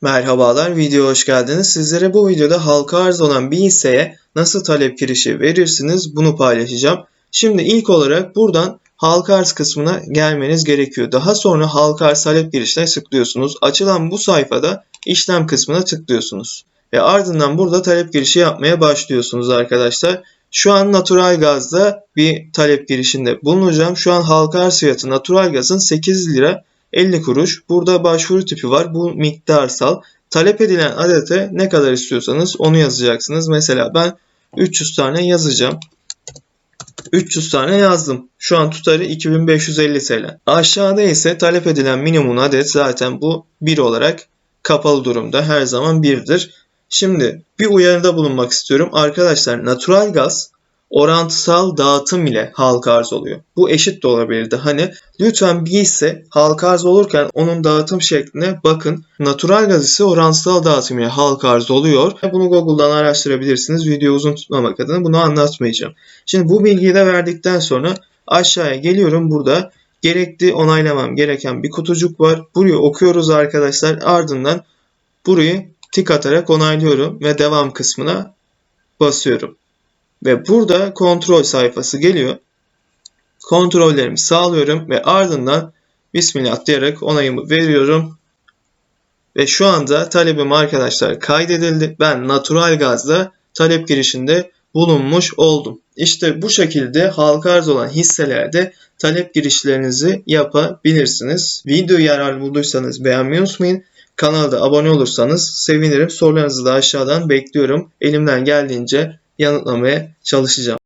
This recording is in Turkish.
Merhabalar, videoya hoş geldiniz. Sizlere bu videoda halka arz olan bir hisseye nasıl talep girişi verirsiniz bunu paylaşacağım. Şimdi ilk olarak buradan halka arz kısmına gelmeniz gerekiyor. Daha sonra halka arz talep girişine tıklıyorsunuz. Açılan bu sayfada işlem kısmına tıklıyorsunuz. Ve ardından burada talep girişi yapmaya başlıyorsunuz arkadaşlar. Şu an natural gazda bir talep girişinde bulunacağım. Şu an halka arz fiyatı natural gazın 8 lira 50 kuruş. Burada başvuru tipi var. Bu miktarsal. Talep edilen adete ne kadar istiyorsanız onu yazacaksınız. Mesela ben 300 tane yazacağım. 300 tane yazdım. Şu an tutarı 2550 TL. Aşağıda ise talep edilen minimum adet zaten bu 1 olarak kapalı durumda. Her zaman 1'dir. Şimdi bir uyarıda bulunmak istiyorum. Arkadaşlar natural gaz orantısal dağıtım ile halka arz oluyor. Bu eşit de olabilirdi. Hani lütfen bir hisse halka arz olurken onun dağıtım şekline bakın. Natural gaz ise orantısal dağıtım ile halka arz oluyor. Bunu Google'dan araştırabilirsiniz. Video uzun tutmamak adına bunu anlatmayacağım. Şimdi bu bilgiyi de verdikten sonra aşağıya geliyorum. Burada gerekli onaylamam gereken bir kutucuk var. Burayı okuyoruz arkadaşlar. Ardından burayı tik atarak onaylıyorum ve devam kısmına basıyorum. Ve burada kontrol sayfası geliyor. Kontrollerimi sağlıyorum ve ardından Bismillah diyerek onayımı veriyorum. Ve şu anda talebim arkadaşlar kaydedildi. Ben natural gazda talep girişinde bulunmuş oldum. İşte bu şekilde halka arz olan hisselerde talep girişlerinizi yapabilirsiniz. Videoyu yararlı bulduysanız beğenmeyi unutmayın. Kanala da abone olursanız sevinirim. Sorularınızı da aşağıdan bekliyorum. Elimden geldiğince yanıtlamaya çalışacağım.